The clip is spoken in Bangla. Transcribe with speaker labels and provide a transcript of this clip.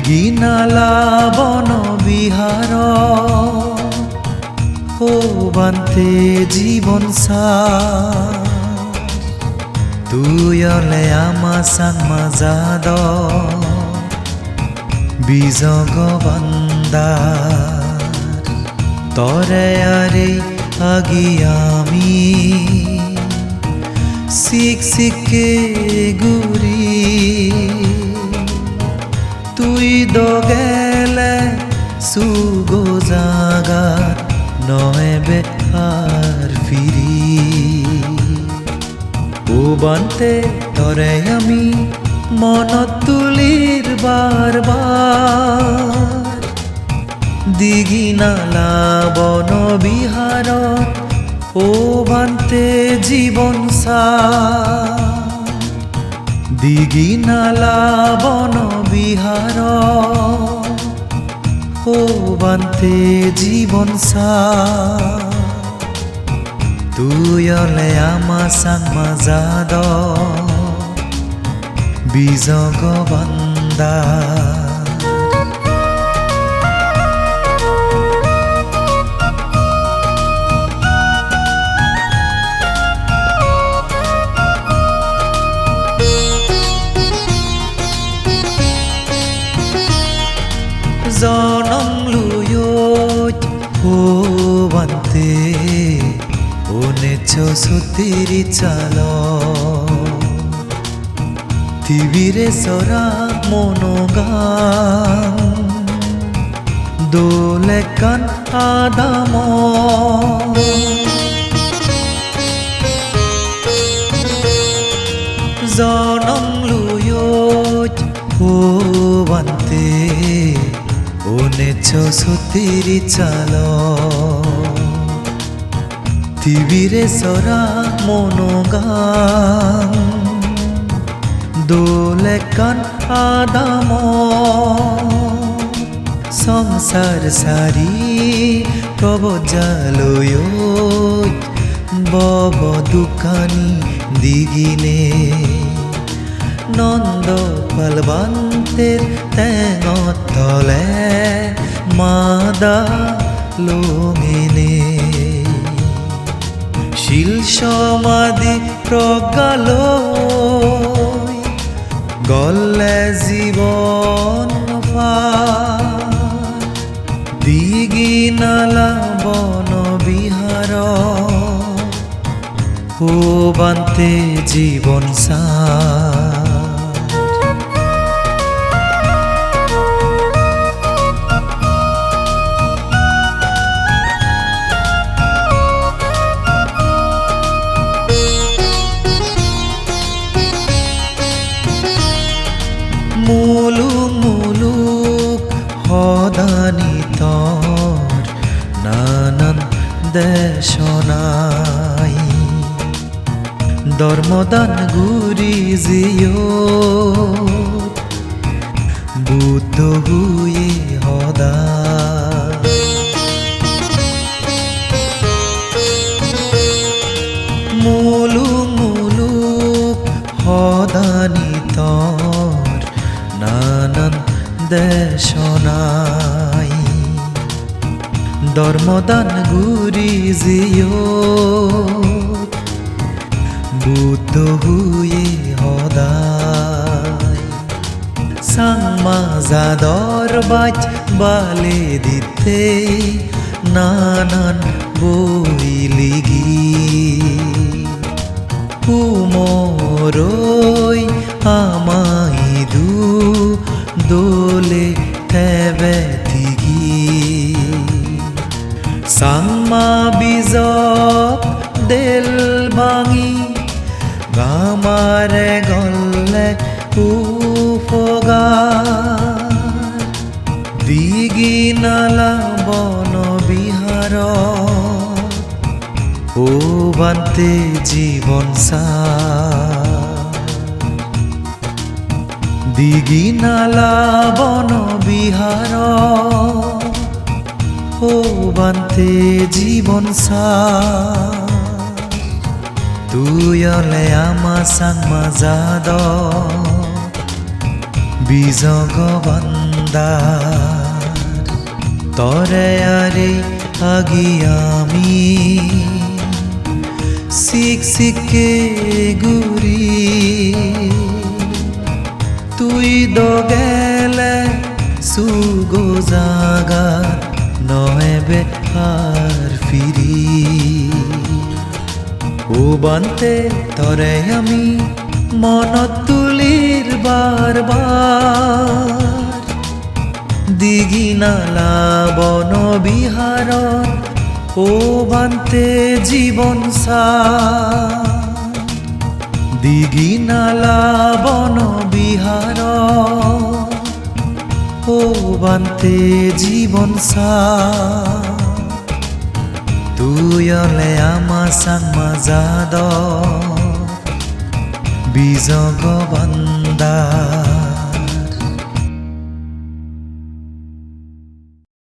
Speaker 1: দিগি নালা বন বিহার। ও বান্তে জীবন তুই অলে আমা সাং মাজাদ বিজগ বান্দা তরে আরে আগি আমি। শিখ শিখে গুরি। তুই দগেলে সুগো জাগা নয় বেকার ফিরি। ও বান্তে তরে আমি মনত তুলির বারবার। দিঘি নালা বন বিহার ও বান্তে জীবন সা দিঘি নালা বন বিহার। ও বান্তে জীবন তুই অলে আমা সাং মাজাদ বিজগ বান্দা জনম লুয়ত ও বান্তে উনেছ সুতিরি চাল। তিবিরে সরা মনোগান দোলে কান আদাম। সুতিরি চাল। তিবিরে সরা মনোগান। দোলে কান আদাম। সংসার সারি প্রবজালয় বব দোকানি দিগিনে। নন্দ ফলবন্তের তেঙত তলে মাদা লোমেনে শিল সমাধি প্রজ্ঞাল গলে জীবন দিগি নালা বন বিহার, ও বান্তে জীবন সা দেশনাই ধর্মদান গুরি জিও। বুদ্ধ হুয়ে সদা মুলুক মুলুক সদানি তৰ নানান দেশনাই। ধর্মদান গুরি জিও। বুদ্ধ হুয়ে সদায় সাংমা যাদর বাজ বালে দিতে নানান বই লিগি। কুমরই আমাই দু দোলে তেবে সাংমা বিজক দেল ভাঙি, গামারে গল্লে উফগা দিগি নালা বন বিহার, ও বান্তে জীবন সা দিগি নালা বন বিহার। ও বান্তে জীবন অলে আমা সাং মাজাদ বিজগ বান্দা। তরে আরে আগি আমি। শিখ শিখে গুরি। তুই দগেলে সুগো জাগা নহেবে আর ফিরি। ও বান্তে তরে আমি মনত তুলির বারবার। দিঘি নালা বন বিহার, ও বান্তে জীবন সা দিঘি নালা বন বিহার। বান্তে জীবন সা তুই অলে আমা সাং মাজাদ বিজগ বান্দা